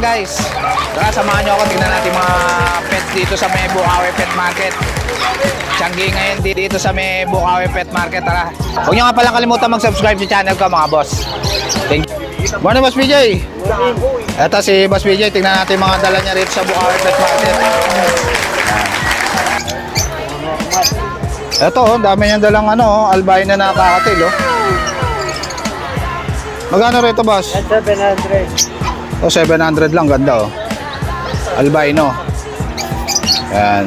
guys. Tara, samahan nyo ako. Tignan natin mga pets dito sa may Bukawi Pet Market. Tianggi ngayon di- dito sa may Bukawi Pet Market. Tara. Huwag nyo nga palang kalimutan mag-subscribe sa channel ko mga boss. Thank you. Morning, Boss BJ. Ito si Boss BJ. Tignan natin mga dala niya rito sa Bukawi Pet Market. Ito, oh, dami niyang dalang ano, oh, albino na nakakatil, oh. Magkano rito, boss? 700. O, 700 lang. Ganda, oh. Albino. Yan.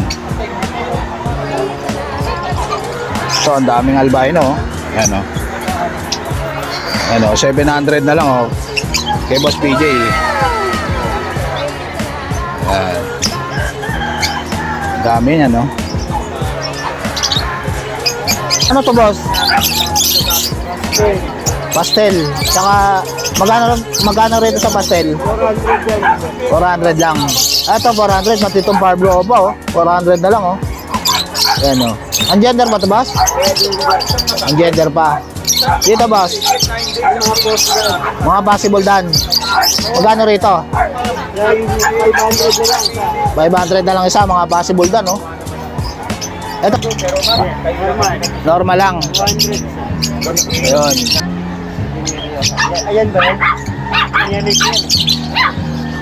So, ang daming albino, oh. Yan, oh. Yan, oh. 700 na lang, oh. Kay Boss PJ. Yan. Dami niya, no? Ano to, boss? Pastel. Saka, magkano, magkano rito sa pastel? 400 yan. 400 lang. Ito, 400. Matitong Pablo pa, oh. 400 na lang, oh. Ayan, oh. Ang gender ba ito, boss? Ang gender pa. Dito, boss. Mga possible dan. Magkano rito? Yan, 500 na lang sa 500 na lang isa, mga possible dan, oh. Ito, normal. lang. 200. Ayun. Ayan ba yan? Ayan yan.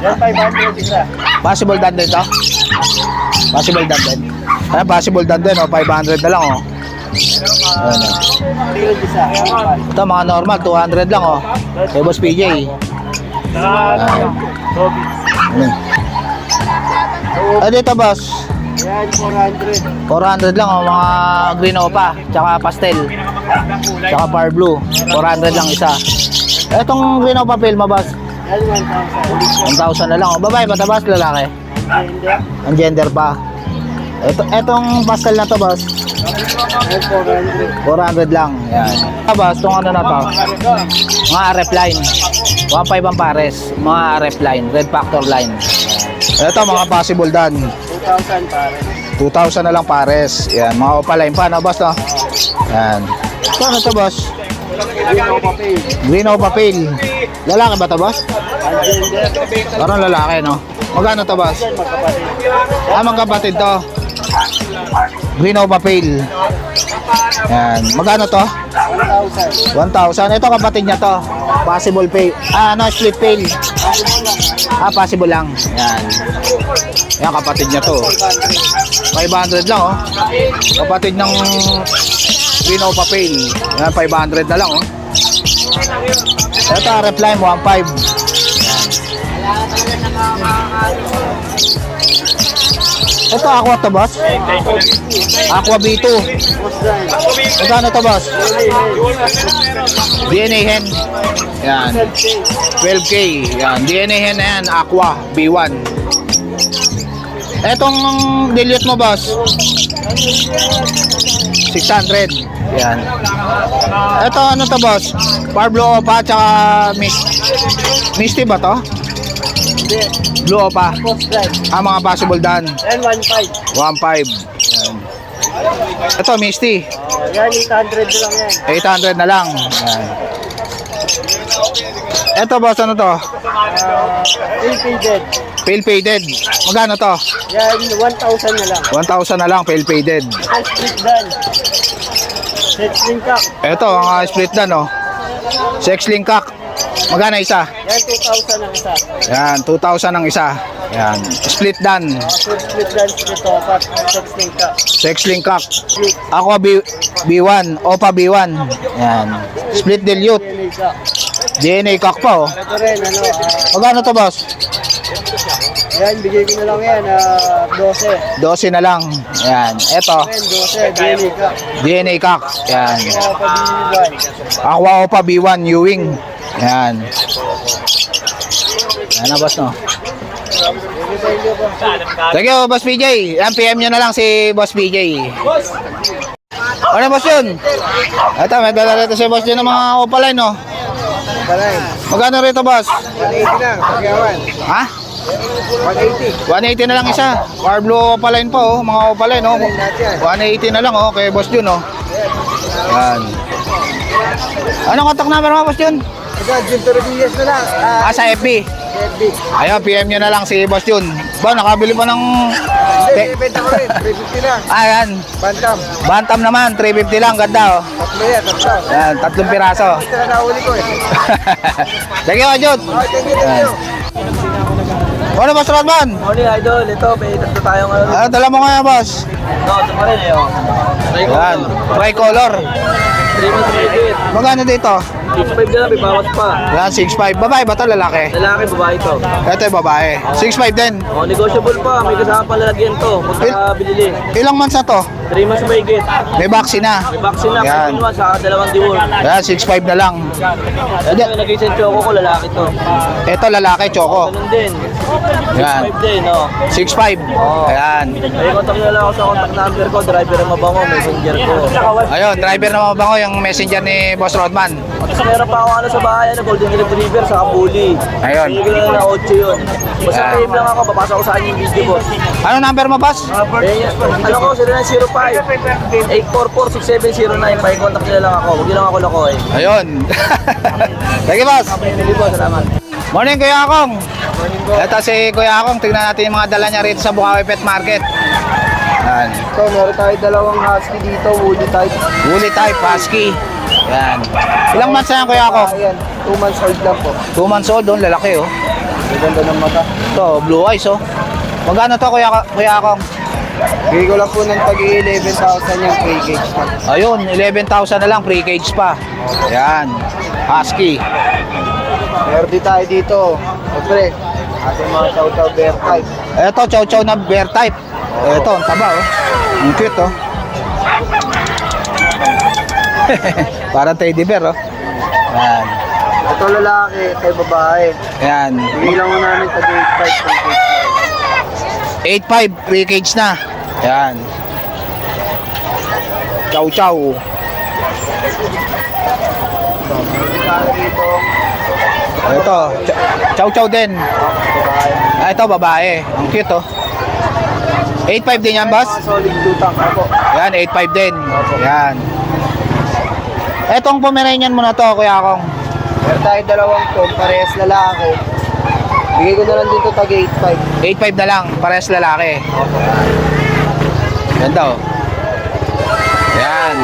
Yan 500 isa. Possible dan din to? Possible dan din. Ayan, possible dan din, oh. 500 na lang, oh. Ayan, oh. 100 isa. Ito, mga normal, 200 lang, oh. Kay Boss PJ. Saka, Toby. Ano? Ah, dito, boss. Yan, 400. 400 lang, oh, mga green opa, tsaka pastel, tsaka par blue. 400 lang isa. Etong green boss. Yan, 1,000. 1,000 na lang. Oh. Babae ba, boss? Lalaki? Ang gender pa. Ito, etong pastel na to, boss. Yan, 400. 400 lang. Yan. Ah, boss, itong ano na to? Mga rep line. 1.5 ang pares. Mga rep line. Red factor line. Ito, mga possible dan. 2,000 pare. 2,000 na lang pares. Yan, mga opaline pa, no, boss, no? Yan. Ito, ano to, boss? Papel. Green Opa Pale. Lalaki ba gender. Parang lalaki, no? Magkano magkapatid. Ah, magkapatid to. Green Opa Pale. Yan. Magkano to? 1,000. 1,000. Ito kapatid niya to. Possible pay. Ah, ano, split pay. Ah, possible lang. Yan. Yan, kapatid niya to. 500 lang, oh. Kapatid ng Opa Pale. Yan, 500 na lang, oh. Ito, reply mo, 1.5. Ito, aqua to, boss? Aqua B2. Boss Dan. Magkano to, boss? DNA hen. Yan. 12K. Yan. DNA hen na yan. Aqua. B1. Etong dilute mo, boss? 600. Yan. Ito ano to, boss? Parblo Opa tsaka Mist. Misty ba to? Hindi. Blue Opa. Dan. Ah, mga possible dan. Yan, 1,500. 1.5. Yan. Ito, Misty. Oh, yan, 800 na lang yan. 800 na lang. Yan. Ito, boss, ano to? Ah, Ill-painted. Pale faded. Magkano to? Yan, 1,000 na lang. 1,000 na lang, pale faded. Split dan. Set split cock. Ito, ang uh, split na, no? Sex link cock. Magkano isa? Yan, 2,000 ang isa. Yan, 2,000 ang isa. Yan, split dan. Uh, split dan, split opat. Set split cock. Sex link cock. Aqua B, B1, Opa B1. Yan. Split dilute. DNA cock. Pa, oh. Ito rin, ano, ah, Magkano to, boss? yan, bigay ko na lang yan, ah, 12. 12 na lang. Yan. Ito, Yan, 12, DNA cock. DNA cock. Yan. Aqua Opa B1 Ewing. Yan. Yan na, boss, no? Thank you Boss PJ. Yan, PM nyo na lang si Boss PJ. Ano, Boss yun? Ito, may dala rito si Boss yun ng mga opaline, no? Magkano rito, Boss? 180 lang, pagyawan. Ha? 180. 180 na lang isa. Car blue opaline pa, oh. Mga opaline, oh. 180 na lang, oh. Kay Boss Jun, oh. Yan. Anong contact number mo, Boss Jun? Ito, Jim Torbillas na lang. Ah, sa FB. FB. Ayun, PM nyo na lang si Boss Jun. Ba, nakabili pa ng... Hindi, ibenta ko rin. 350 lang. Ayan, Bantam. Bantam naman, 350 lang, ganda oh. Tatlo yan, tatlo. Ayan, tatlong piraso. Ito na nahuli ko eh. Thank you, Jun. Okay, thank you, thank you. Ano, Boss Rodman? Morning, idol. Ito, may tatlo tayong ano. Ano, dala mo ngayon, Boss? No, ito pa rin eh. oh. Ayan, tricolor. 3 months mahigit. Magkano dito? 6.5 na lang, may bawas pa. Ayan, 6'5". Babae ba ito, lalaki? Lalaki, babae ito. Ito yung babae. 6'5 din. Oh, negotiable pa. May kasama pa lalagyan to. Pagka binili. Ilang months na to? 3 months mahigit. May vaccine na. May vaccine na. Yan. Yan. sa dalawang diwon. Ayan, 6'5 na lang. Ito, may lagay sa choco ko, lalaki to. Ito, lalaki, choco. Ganun din. Yan. 6.5 din, oh. 6'5". Ayan. Ay, contact nyo lang ako sa contact number ko, driver ang mabango, messenger ko. Ayun, driver na mabango yung messenger ni Boss Rodman. At saka meron pa ako ano sa bahay, ano, golden retriever sa Kabuli. Ayun. Bigyan ko na na 8 yun. Basta Yan. PM lang ako, papasok ko sa kanya yung video ko. Ano number mo, boss? Ano ko, 0905 844-6709. Pakicontact nyo lang ako. Huwag nyo lang ako lako eh. Ayun. Thank you, boss. Hindi po, salamat. Morning, Kuya Akong. Ito si Kuya Akong. Tingnan natin yung mga dala niya rito sa Bukawi Pet Market. Yan. So, meron tayo dalawang husky dito, woolly type. Woolly type, husky. Yan. Ilang months na yan, Kuya Akong? Ayan, 2 months old lang po. 2 months old, doon, lalaki, oh. Ang ganda ng mata. Ito, blue eyes, oh. Magkano to, Kuya, Kuya Akong? Bigay ko lang po ng tagi 11,000 yung free cage na. Ayun, 11,000 na lang, pre-cage pa. Yan. Husky. Meron din tayo dito. Siyempre, ating mga chow-chow bear type. Ito, chow chow na bear type. Ito, ang taba, oh. Ang cute, oh. Parang teddy bear, oh. Yan. Ito lalaki, ito babae. Yan. Bigay lang mo namin tagi 8,500 free cage. 8.5 na. Yan. Chow chow. Ito, ch- chow chow din. Ah, ito, babae. Ang cute, oh. 8.5 din yan, boss? Solid. Yan, 8.5 din. Yan. Etong Pomeranian mo na to, Kuya Akong. Meron tayo dalawang to, parehas lalaki. Bigay ko na lang dito tagi 8,500. 8.5 na lang, parehas lalaki. Ganda, oh. Yan.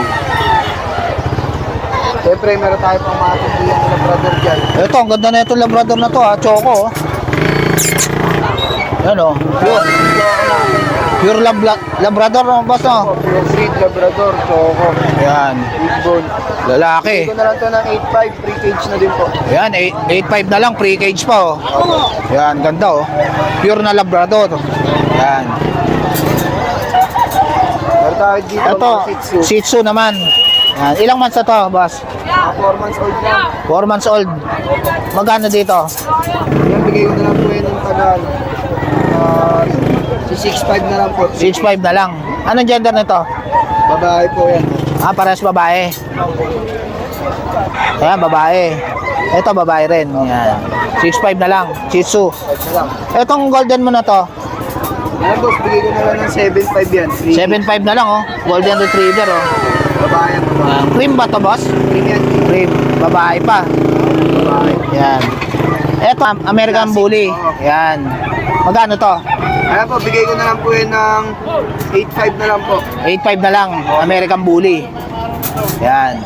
Siyempre, meron tayo pang mga na brother dyan. Ito, ang ganda na itong Labrador na to, ha. Choco, oh. Yan, oh. Pure. Pure lab Labrador, oh, boss, oh. Pure breed, labrador, choco, Yan. big bone. Lalaki. Ko na lang to ng 8,500, free cage na din po. Yan, 8.5 na lang, pre-cage pa, oh. Yan, ganda, oh. Pure na Labrador. Yan. Meron tayo dito Ito, Shih Tzu. Shih Tzu naman. Yan. Ilang months na to, boss? Mga 4 months old lang. 4 months old. Magkano dito? Yan, bigay ko na lang po yan ng tagal. Ah, si 6'5 na lang po. 6.5 na lang. Anong gender nito? Babae po yan. Ah, parehas babae. Ayan, babae. Ito, babae rin. Yan. 6.5 na lang. Shih Tzu. 5 na lang. Etong golden mo na to, Yan boss, bigay ko na lang ng 7'5 yan. Free 7.5 na lang, oh. Golden Retriever, oh. Babae. Yan. Cream ba to, boss? Free yan. Cream. Babae pa. Babae. Yan. Eto, American Bully. Yan. Magkano to? Ayan po, bigay ko na lang po yan ng 8'5 na lang po. 8.5 na lang. American Bully. Yan.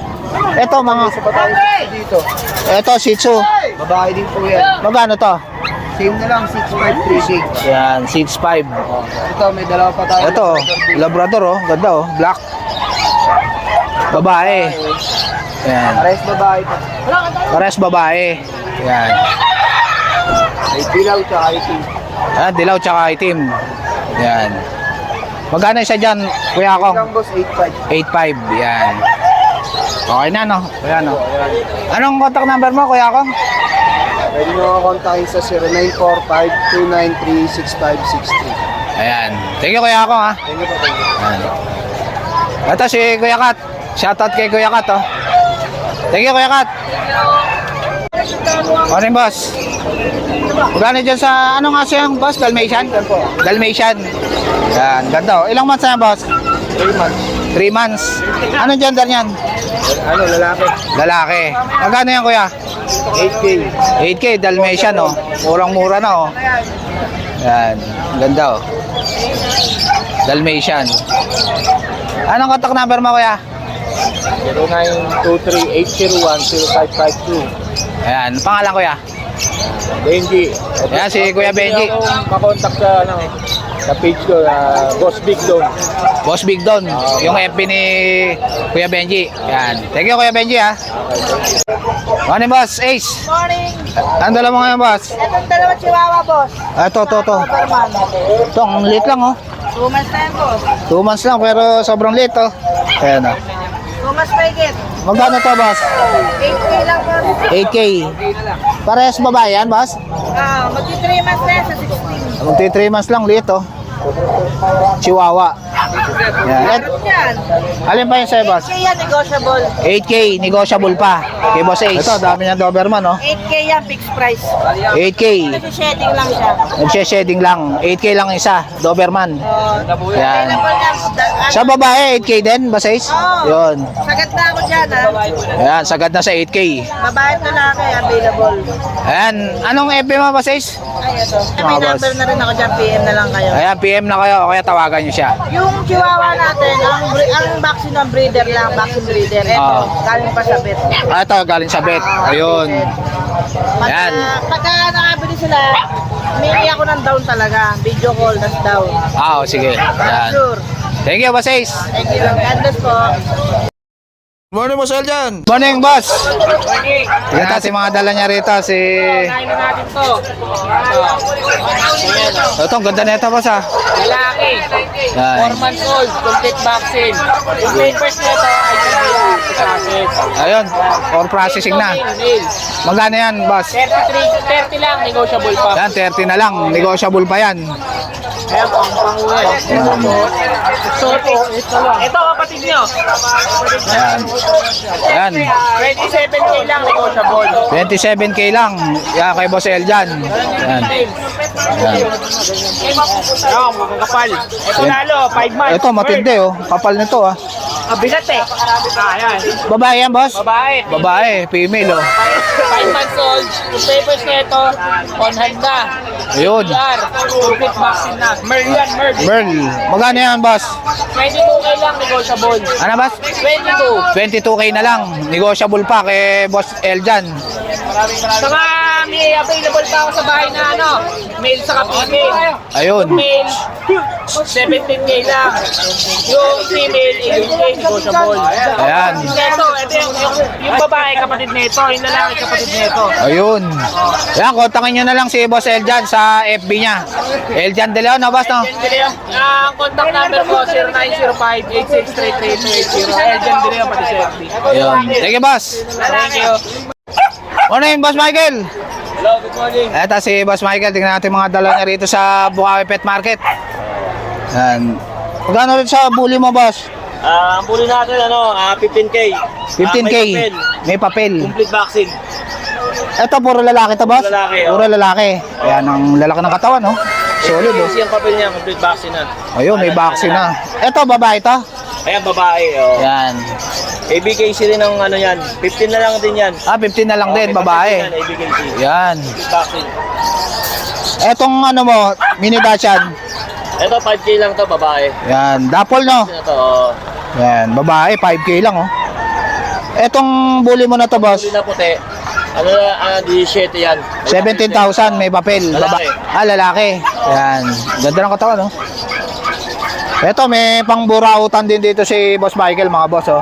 Eto, mga... Isa pa tayo dito. Eto, Shih Tzu. Babae din po yan. Magkano to? Same na lang, 6'5 free cage. Yan, 6.5. Ito, may dalawa pa tayo. Ito, Labrador oh, ganda oh, black. Babae. Yan. Pares babae po. Pares babae. Yan. May dilaw tsaka itim. Ah, dilaw tsaka itim. Yan. Magkano isa dyan, kuya ko? Ilang boss, 8'5. 8.5. Yan. Okay na, no? Kuya, no? Anong contact number mo, kuya ko? Pwede ako kontakin sa 0945-293-6563. Ayan. Thank you, kuya ko, ha? Thank you po, thank you. Ayan. Ito si Kuya Kat. Shoutout kay Kuya Kat, oh. Thank you, Kuya Kat. Morning, boss. Magkano dyan sa, ano nga siya, boss? Dalmatian? Dalmatian. Yan, ganda, oh. Ilang months na yan, boss? 3 months. 3 months. Anong gender niyan? Ano, lalaki? Lalaki. Magkano yan, Kuya? 8K. 8K, Dalmatian, oh. Murang-mura na, oh. Yan. Ganda, oh. Dalmatian. Anong contact number mo, kuya? 0923-801-0552. Ayan. Pangalan, kuya? Benji. Ayan, si Kuya Benji. Makontak sa, ano, sa page ko, ah, Boss Big Don. Boss Big Don. Yung FB ni Kuya Benji. Yan. Thank you, Kuya Benji, ha. Morning, boss. Ace. Morning! Ang dala mo ngayon, boss? Itong dalawa chihuahua, boss. Ah, Ito, ito, ito. Superman. Ito, ang liit lang, oh. Two months na yan, boss. Two months lang, pero sobrang liit, oh. Ayan, oh. Two months pa higit. Magkano to, boss? 8K lang, boss. 8K. Parehas babae yan, boss? Ah, magti 3 months na yan sa 16. Magti 3 months lang, liit, oh. Chihuahua. Yan. Yan? alin pa yun sa'yo, boss? 8K yan, negotiable. 8K, negotiable pa. Kay Boss Ace. Ito, dami niya Doberman, oh. 8K yan, fixed price. 8K. Kasi shedding lang siya. Nagshe-shedding lang. 8K lang isa, Doberman. Oh, Yan. yan. Ano, Sa babae, 8K din, Boss Ace? Oo. Yun. Sagad na ako dyan, ha? Ayan, sagad na sa 8K. Babae at lalaki, available. Ayan, anong FB mo, Boss Ace? Ay, ito. May Mga boss. number na rin ako dyan, PM na lang kayo. Ayan, PM na kayo, kaya tawagan niyo siya. Yung chihuahua natin, ang, ang vaccine ng breeder lang, vaccine breeder. Ito, Ah. galing pa sa vet. Ah, ito, galing sa vet. Ayun. Pag, Yan. ah, pagka nakabili sila, humingi ako ng down talaga. Video call, tas down. Ah, oh, sige. Ayan. Sure. Thank you, Ace. Thank you. God bless po. Morning, Boss Eljan. Morning, boss. Tingnan natin mga dala niya rito. Si... Kain na natin to. Ito, ang ganda na ito, boss, ah. Lalaki. Yan. 4 months old. Complete vaccine. Yung papers ay GDR. Process. Ayun, for processing na. Magkano yan, boss? 33, 30 lang. Negotiable pa. Yan, 30 na lang. Negotiable pa yan. Ayan, pang pangulan. Ito, ito lang. Ito, kapatid nyo. Yan. Yan. 27K lang negotiable. 27k lang. Yan, kay Boss Eljan. Yan. Yan. Ayan, lalo, 5 months. Ito, matindi, oh. Kapal nito, ah. Mabigat eh. Ah, ayan. Babae yan, boss? Babae. Babae, female, oh. 5 months old. Yung papers nito, on hand na. Ayun. GDR. Complete vaccine na. Merl yan, Merl. Merl. Magkano yan, boss? 22K lang negotiable. Ano, boss? 22. 22k na lang. Negotiable pa kay Boss Eljan. Saka may available pa ako sa bahay na ano, male sa female. Ayun. Male, 17K lang. Yung female, 18K negotiable. Ayan. Ito, ito yung, yung, yung babae kapatid nito, yung lalaki kapatid nito. Ayun. Yan, kontakin nyo na lang si Boss Eljan sa FB niya. Eljan De Leon, no, boss, no? Ang contact number ko, 0905-8633-280. Eljan Dileo, pati sa FB. Ayun. Thank you, boss. Thank you. Morning, Boss Michael. Hello, good morning. Eto si Boss Michael. Tingnan natin mga dala niya rito sa Bukawi Pet Market. Yan. Magkano rin sa bully mo, boss? Ah, ang puli natin, ano, ah, 15K. 15K. Ah, may papel. May papel. Complete vaccine. Ito, puro lalaki to, boss? Puro lalaki, oh. Puro lalaki. Ayan, ang lalaki ng katawan, no? Solid, oh. Kasi ang papel niya, complete vaccine na. Ayun, may vaccine na. Ito, babae to? Ayan, babae, oh. Yan. ABKC rin ang ano yan. 15 na lang din yan. Ah, 15 na lang Oh, din, babae. yan, ABKC. Yan. Vaccine. Etong ano mo, mini Dachshund. Ito, 5K lang to, babae. Yan, dapol no. Ito to, oh. Yan, babae, 5k lang oh. Etong bully mo na to, boss. Puli na puti. Ano na, ah, 17 yan. May 17,000 may papel. Lalaki. ah, lalaki. Yan. Ganda ng katawan, no? Ito, may pangburautan din dito si Boss Michael, mga boss, oh.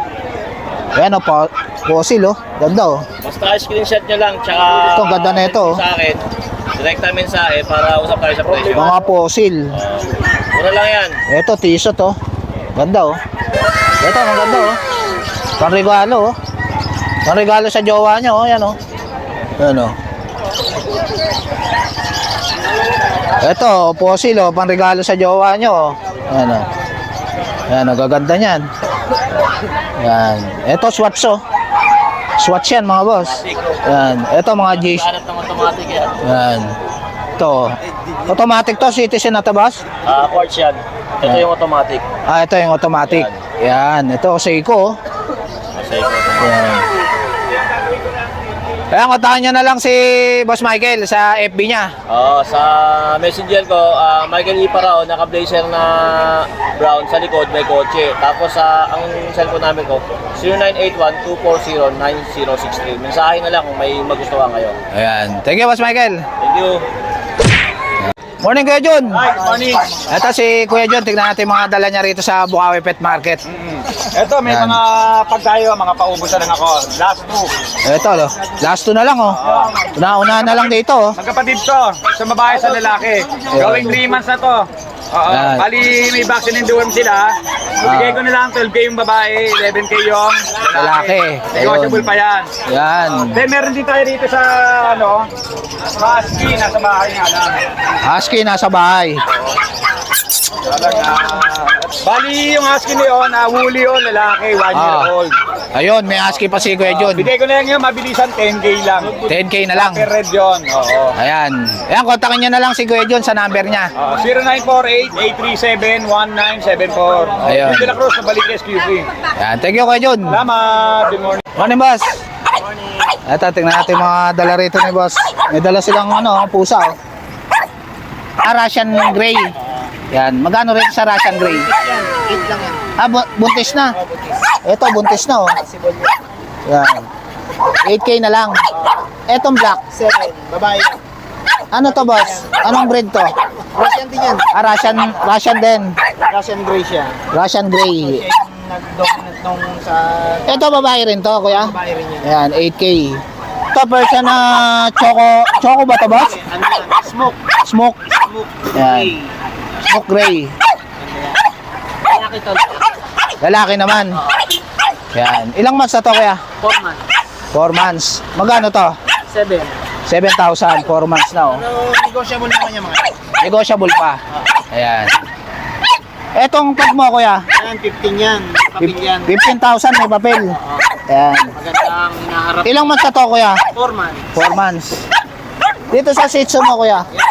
Yan, oh, po, fossil, oh. Ganda, oh. Basta screenshot nyo lang, tsaka... Ito, ganda na ito. Sa akin. Sa akin para usap tayo sa presyo. Mga fossil. Mura lang yan. Ito, t-shirt, oh. Ganda, oh. Ito, maganda, oh. Panregalo, oh. Panregalo sa jowa niya, oh. Yan, oh. Yan, oh. Ito, fossil, oh. Panregalo sa jowa niyo, oh. Yan, oh. Yan, oh. Gaganda niyan. Yan. Ito, swatch, oh. Swatch yan, mga boss. Yan. Ito, mga G. Hanap ng automatic yan. Yan. Ito. Automatic to, citizen na to, boss? Ah, quartz yan. Ito yung automatic. Ah, ito yung automatic. Yan. Ito, Seiko. oh. Kasi Yan. Ayan, kontakin nyo na lang si Boss Michael sa FB niya. Oo, sa messenger ko, ah, Michael Iparao, naka-blazer na brown sa likod, may kotse. Tapos sa ang cellphone namin ko, 0981-240-9063. Mensahe na lang kung may magustuhan kayo. Ayan. Thank you, Boss Michael. Thank you. Morning, Kuya Jun. Hi, morning. Ito si Kuya Jun. Tignan natin mga dala niya rito sa Bukawi Pet Market. Ito, may Yan. mga pagkayo, mga paubusan lang ako. Last two. Ito, lo. Last two na lang, oh. Una-una na lang dito, oh. Magkapatid to, sa babae sa lalaki. Going 3 months na to. Oo, Yan. bali may vaccine and deworm sila. Bigay ko na lang 12k yung babae, 11k yung Lalaki. Negotiable Ayun. pa yan. Yan. Then meron din tayo dito sa ano, Husky, nasa bahay nga lang. Husky nasa bahay. Bali yung Husky na yun, uh, woolly yun, lalaki, 1 year Ah. old. Ayun, may husky pa si Kuya Jun. Bigay ko na lang yung mabilisan, 10k lang. 10k na lang. Per red yun, oo. Ayan. Ayan, kontakin nyo na lang si Kuya Jun sa number niya. Uh, 0948-837-1974. Ayun. Ayun. De La Cruz, nabalik SQC. Ayan, thank you Kuya Jun. Salamat. Good morning. Morning, boss. Ito, tingnan natin mga dala rito ni boss. May dala silang ano, pusa, oh. Ah, Russian Grey. Yan. Magkano rin sa Russian Grey? Ah, bu- buntis na. Ito, buntis na, oh. Yan. 8K na lang. Etong black. 7, babae. Ano to, boss? Anong breed to? Russian din yan. Ah, Russian, Russian din. Russian gray siya. Russian Grey. Siya yung nag-dominant nung sa Ito, babae rin to, kuya. babae rin yan. Ayan, 8K. Ito, person na choco, choco ba to, boss? Ano yan? Smoke. Smoke. Smoke. Yan. Smoke gray. Kaya kita. Lalaki naman. Yan. Ilang months na to, kuya? 4 months. 4 months. Magkano to? 7. 7,000. 4 months na, oh. Pero negotiable naman yung mga. Negotiable pa. Ayan. Etong pag mo, kuya. Ayan, 15 yan. Papil yan. 15,000 may papel. Ayan. Magandang hinaharap. Ilang months na to, kuya? 4 months. 4 months. Dito sa Tzu mo, kuya. Yan.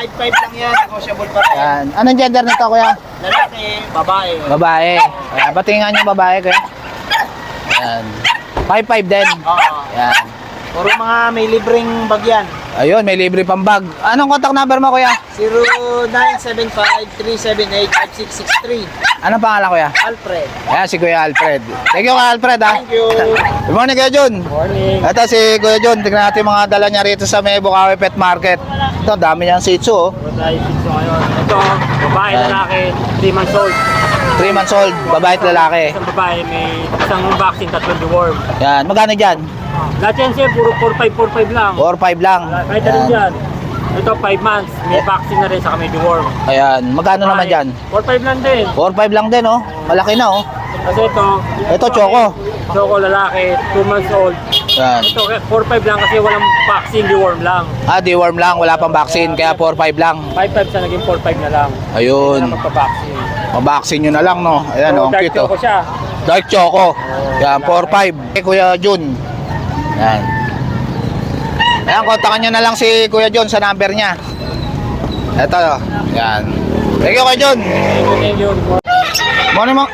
5-5 lang yan. Negotiable pa rin. Ayan. Anong gender nito, kuya? Lalaki, babae. Babae. Ayan. Patingan yung babae, kuya. Ayan. 5'5 din. Oo. Ayan. Puro mga may libreng bagyan. Ayun, may libre pang bag. Anong contact number mo, kuya? 0975-378-5663. Anong pangalan, kuya? Alfred. Ayan, si Kuya Alfred. Thank you, Kuya Alfred, ha? Thank you. Good morning, Kuya Jun. Morning. Ito si Kuya Jun. Tignan natin mga dala niya rito sa may Bukawi Pet Market. Ito, dami niyang Shih Tzu, oh. Ito, babae, lalaki, 3 months old. 3 months old, babae at lalaki. Isang babae, may isang vaccine, tatlong deworm. Yan, magkano dyan? Lahat yan siya, puro 4-5, 4-5 lang. 4-5 lang. Kahit alin dyan. Ito, 5 months. May vaccine na rin, saka may deworm. Ayan, magkano naman dyan? 4-5 lang din. 4-5 lang din, oh. Malaki na, oh. Kasi ito, Ito, choco. Choco lalaki, 2 months old. Yan. Ito, 4-5 lang kasi walang vaccine, deworm lang. Ah, deworm lang, wala pang vaccine, kaya 4-5 lang. 5-5 siya, naging 4-5 na lang. Ayun. Hindi na magpa-vaccine. Mabaksin nyo na lang, no? Ayan, So, oh, ang dark cute, oh. choco siya. Dark Choco. Yan, 4-5. Eh, Kuya Jun. Yan. Ayan, kontakan nyo na lang si Kuya Jun sa number niya. Ito, oh. yan. Thank you, Kuya you. Morning, ma-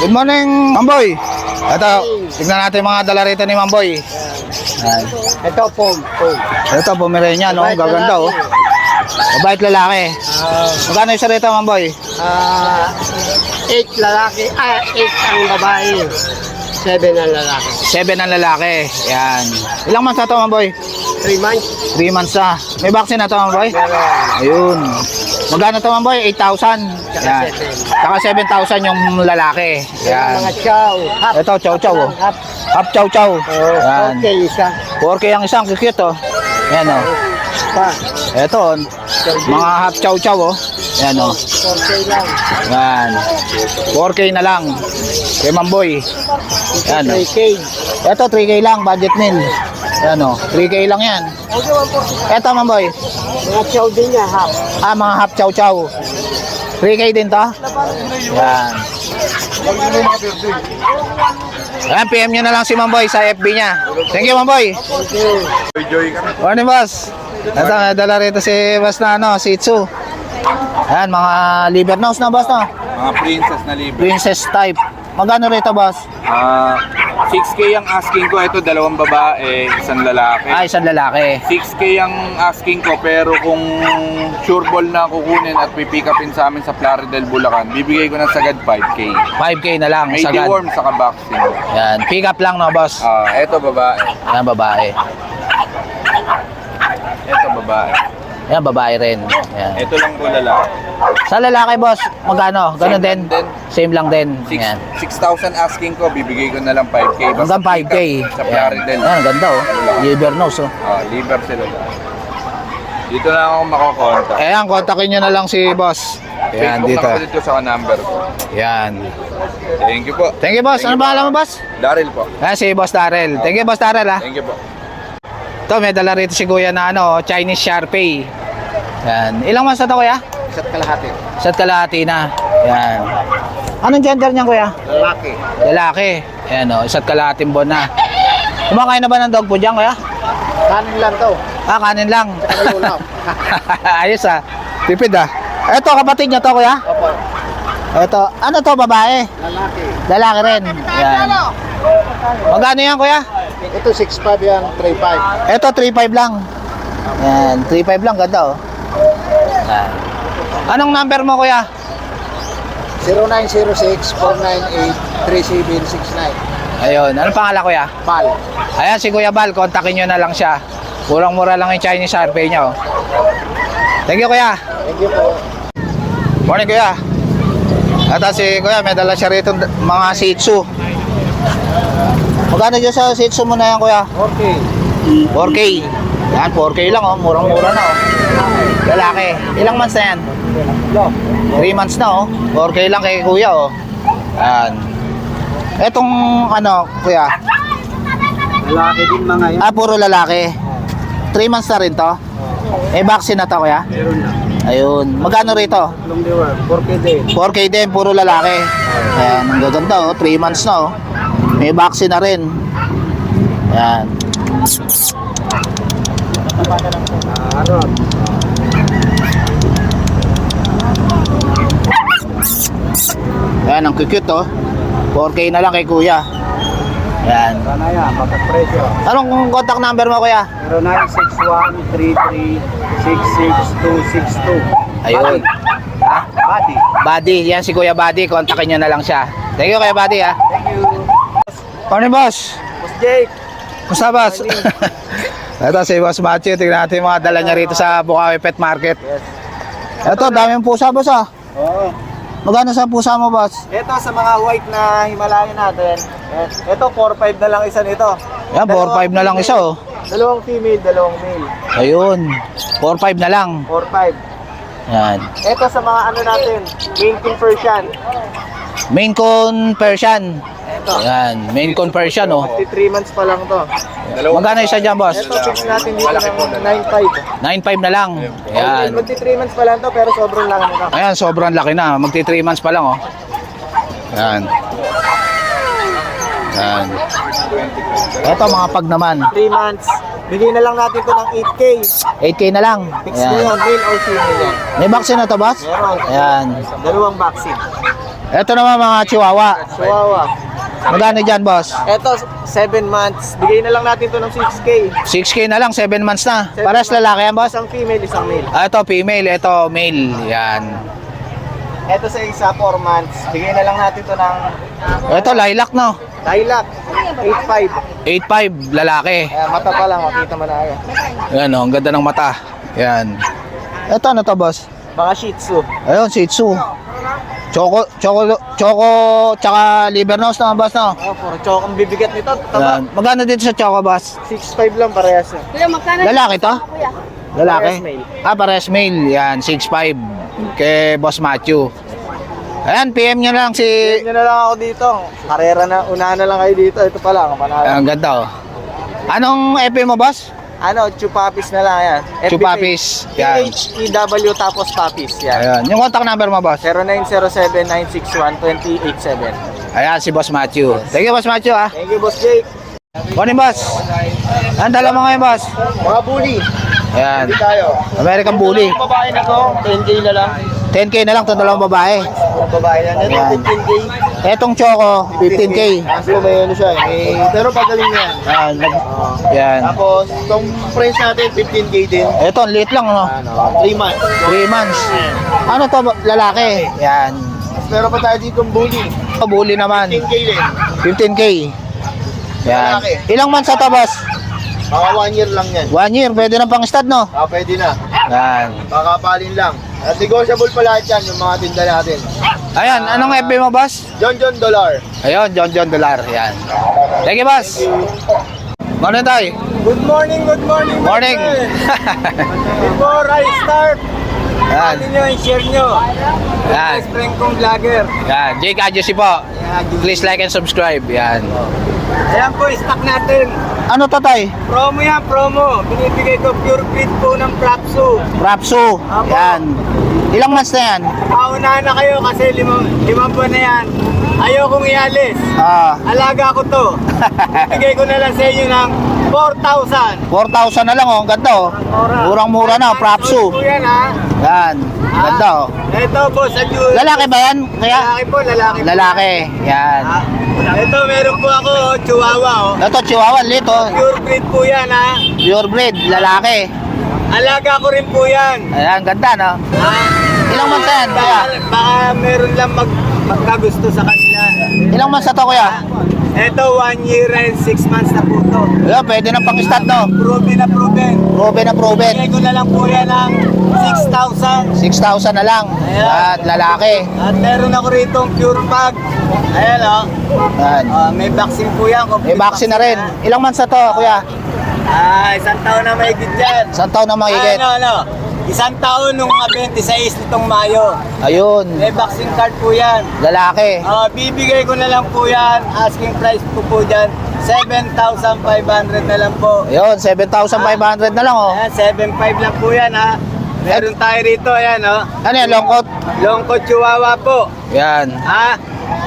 Good morning, Mamboy. Ito, tignan natin mga dala rito ni Mamboy. Yan. Ito po. Ito, Pomeranian, no? Gaganda, oh. Mabait lalaki. Magkano isa rito, Mamboy? Ah, 8 lalaki. Ah, 8 ang babae. 7 ang lalaki. 7 ang lalaki. Yan. Ilang months na to, Mamboy? 3 months. 3 months na. May vaccine na to, Mamboy? Ayun. Magkano to, Mamboy? 8,000. Yan. Saka 7,000 yung lalaki. Yan. Mga chow. Half. Ito, chow chow. Oh. Half. Half chow chow. Oh, Yan. okay, isa. 4K ang isang cute oh. Yan oh. Pa. Ito, mga half chow chow oh. Yan oh. 4K lang. Yan. 4K na lang. Kay Mamboy. Yan oh. 3K. Ito 3K lang, budget meal. Yan oh. 3K lang yan. Ito Mamboy. Mga chow din niya, half. Ah, mga half chow chow. 3K din to? Yan. Ayan, PM nyo na lang si Mamboy sa FB niya. Thank you, Mamboy. Morning, boss. Ito, may dala rito si boss na ano, si Itsu. Ayan, mga liver nose na, boss, no? Mga princess na libre. Princess type. Magkano rito, boss? Ah, 6K ang asking ko. Ito, dalawang babae, isang lalaki. Ah, isang lalaki. 6K ang asking ko pero kung sure ball na kukunin at pipick upin sa amin sa Plaridel, Bulacan, bibigay ko na sagad 5K. 5K na lang, May sagad. deworm sa vaccine. Yan, pick up lang no, boss. Ah, eto babae. Yan, babae. Eto babae. Yan, babae rin. Yan. Eto lang po lalaki. Sa lalaki, boss, magkano? Ganun Same din? lang din. Same lang din. Six- Yan. 6,000 asking ko, bibigay ko na lang 5K. Basta Hanggang 5K. pick up Sa Yan. Plaridel. Yan, ganda oh. Liver nose oh. Ah, liver sila. Dito na ako makokonta. Ayan, kontakin nyo na lang si boss. Yan, Facebook dito. nakapalit ko sa number ko. Yan. Thank you po. Thank you, boss. Ano ba alam mo, boss? Daryl po. Ayan, si Boss Darrell. Thank you, Boss Darrell, ha. Thank you po. Ito, may dala rito si Kuya na ano, Chinese Sharpei. Yan. Ilang months na to, Kuya? Isa't kalahati. Isa't kalahati na. Yan. Anong gender niyan, Kuya? Lalaki. Lalaki. Ayan, oh, isa't kalahating buwan na. Kumakain na ba ng dog food dyan, Kuya? Kanin lang to. Ah, kanin lang. Ayos ah. Tipid ah. Ito, kapatid niya to, Kuya? Opo. Ito, ano to, babae? Lalaki. Lalaki rin. Yan. Magkano yan, Kuya? Ito 6'5 yan, 3'5. Ito, 3.5 lang. Yan, 3.5 lang. Ganda, oh. Yan. Anong number mo, Kuya? 0906-498-3769. Ayun. Anong pangalan, Kuya? Pal. Ayan, si Kuya Bal. Kontakin nyo na lang siya. Murang-mura lang yung Chinese niya, oh. Thank you, Kuya. Thank you po. Morning, Kuya. At si Kuya, may dala siya rito mga Shih Tzu. Magkano dyan sa Shih Tzu mo na yan, Kuya? Okay. 4K. Yan, 4K lang, oh. Murang-mura na, oh. Lalaki. Ilang months na yan? 3 months na, oh. 4K lang kay Kuya, oh. Yan. Etong, ano, Kuya? Lalaki din mga yan. Ah, puro lalaki. 3 months na rin to. May vaccine na to, Kuya? Meron na. Ayun. Magkano rito? Long liver. 4K din. 4K din, puro lalaki. Ayan, ang gaganda oh, 3 months na oh. May vaccine na rin. Ayan. Arot. Ayan, ang cute oh. 4K na lang kay kuya. Ayan. Sana yan, presyo. Anong contact number mo kuya? 0961-33-66262. Ayun. Ha? Body. Buddy, yan si Kuya Buddy. Kontakin nyo na lang siya. Thank you Kuya Buddy ha. Thank you. Morning boss. Boss Jake. Kumusta boss? Ito si Boss Matthew. Tignan natin yung mga dala niya rito sa Bukawi Pet Market. Yes. Ito, daming pusa boss ah. Oo. Magkano sa pusa mo boss? Ito sa mga white na Himalayan natin. Yes. Ito 4-5 na lang isa nito. Yan, 4-5 na lang isa oh. Dalawang female, dalawang male. Ayun. 4-5 na lang. 4-5. Yan. Ito sa mga ano natin, Maine Persian. Main con Persian. Ito. Yan. Main con Persian oh. 53 months pa lang to. Magkano isa dyan boss? Ito, fix natin dito ng 9.5. 9.5 na lang. Yan. Magti 3 months pa lang to, pero sobrang laki nito. Ayan, sobrang laki na. Magti 3 months pa lang oh. Yan. Yan. Ito mga pag naman. 3 months. Bigyan na lang natin to ng 8K. 8K na lang. Fix na Ayan. yan, male or female yan. May vaccine na to boss? Meron. Ayan. Dalawang vaccine. Ito naman mga chihuahua. Chihuahua. Magkano dyan boss? Ito, 7 months. Bigay na lang natin to ng 6K. 6K na lang, 7 months na. Paras lalaki yan boss? Isang female, isang male. Ah, ito female, ito male. Yan. Ito sa isa, 4 months. Bigay na lang natin to ng Ito lilac no. lilac. 8.5. 8.5 lalaki. Ayan, mata pa lang, makita mo na agad. Yan oh, ang ganda ng mata. Yan. Ito ano to boss? Mga Shih Tzu. Ayun, Shih Tzu. Choco, choco, choco, tsaka liver nose na boss no. Oh, puro choke ang bibigat nito. Yan. Tama. Magkano dito sa choco boss? 6.5 lang parehas. eh. Lalaki to? Lalaki? Parehas male. Ah, pares male. Yan, 6'5". Kay Boss Matthew. Ayan, PM nyo lang si... Tignan nyo na lang ako dito. Karera na, unahan na lang kayo dito. Ito pa lang, panalo. Ang ganda oh. Anong EP mo, boss? Ano, chupapis na lang yan. FB Chupapis. Yan. T-H-E-W tapos papis. Yan. Ayan. Yung contact number mo, boss? 0907-961-2087. Ayan, si Boss Matthew. Thank you, Boss Matthew, ah. Thank you, Boss Jake. Morning, boss. Ang dala mo ngayon, boss? Mga bully. Ayan. Hindi tayo. American Bully. Yung babae na to, 10K na lang. 10K na lang itong dalawang babae. Yung babae na. Ito, Yan. 15K. Etong Choco, 15K. Kaso may ano siya, eh. Pero pagaling yan. Yan. nag- Yan. Tapos, itong price natin, 15k din. Ito, ang liit lang, no? Ano, 3 months. 3 months. Ano to, lalaki? Yan. Meron pa tayo dito bully. Bully naman. 15k din. 15K. Yan. Ilang months sa tabas? Mga 1 year lang yan. 1 year, pwede na pang stud, no? Ah, pwede na. Yan. Makapalin lang. At negotiable pa lahat yan, yung mga tinda natin. Ayan, anong FB mo, boss? John John Dollar. Ayun, John John Dolar. Yan. Thank you, boss. Morning, tay. Good morning, good morning. my Morning. friend. Before I start, Yan. ano nyo, share nyo. Yan. Best friend kong vlogger. Yan. Jake Adjusi po. Please like and subscribe. Yan. Ayan po, stock natin. Ano to, tay? Promo yan, promo. Binibigay ko pure breed po ng Prapso. Rapso. Yan. Ilang months na yan? Paunahan na kayo kasi limang, limang buwan na yan. Ayokong ialis. Ah, Alaga ko to. Bigay ko na lang sa inyo ng 4,000. 4,000 na lang, oh. Ang ganda, oh. Murang-mura na, Rapso. Po yan ha. Yan. Ganda, oh. Ito po sa Jewel. Lalaki ba yan? Kaya? Lalaki po, lalaki po. Lalaki. Yan. Ah, Ito meron po ako, Chihuahua oh. Ito, Chihuahua, lit, oh. Pure breed po yan ha. Pure breed, lalaki. Alaga ko rin po yan. Ayan, ganda, no? Ah, Ilang months yan, baka, kuya? baka meron lang mag, magkagusto sa kanila. Ilang months na to, kuya? Ito, one year and six months na po to. Ayan, pwede na pang stud, no? Proven na proven. Proven na proven. Bigay ko na lang po yan ng 6,000. 6,000 na lang. At lalaki. At meron ako rito pure pag. Ayan o. Yan. Ah, may vaccine po yan. May vaccine na rin. Ilang months na to, kuya? Ah, isang taon na may dyan. Isang taon na mahigit. Ano, ano? Isang taon nung mga 26 nitong Mayo. Ayun. May vaccine card po yan. Lalaki. Ah, bibigay ko na lang po yan. Asking price ko po dyan. 7,500 na lang po. Ayun, 7,500 na lang, oh. Ayan, 7,500 lang po yan ha. Meron tayo rito, ayan o. Ano yan, long coat? Longkot Chihuahua po. Yan. Ha?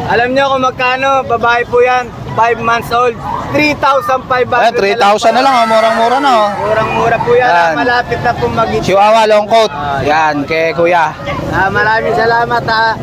Alam niyo kung magkano? Babae po yan. 5 months old. 3,500 Eh, 3,000 na lang, oh. Murang-mura na, oh. Murang-mura po yan. Yan. Malapit na po mag Chihuahua, long coat. Yan, kay kuya. Ah, maraming salamat ha.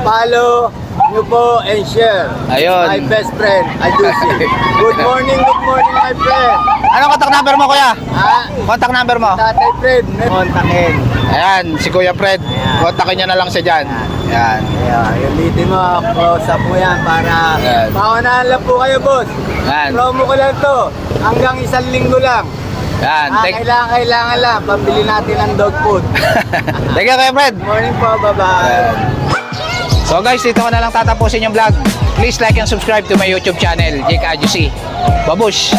Follow nyo po and share. Ayun. My best friend, Ajusi. Good morning, good morning my friend. Anong contact number mo, kuya? Ha? Contact number mo? Tatay Fred, may kontakin. Ayan, si Kuya Fred. Kontakin niya na lang siya dyan. Yan. Yeah, ulitin mo, close up mo yan para Yan. paunahan lang po kayo, boss. Yan. Promo ko lang to. Hanggang isang linggo lang. Yan. Ah, Thank, kailangan, kailangan lang. Pambili natin ng dog food. Thank you, Kuya Fred. Morning po, bye-bye. So guys, dito ko na lang tatapusin yung vlog. Please like and subscribe to my YouTube channel, Jake Adjusi. Babush!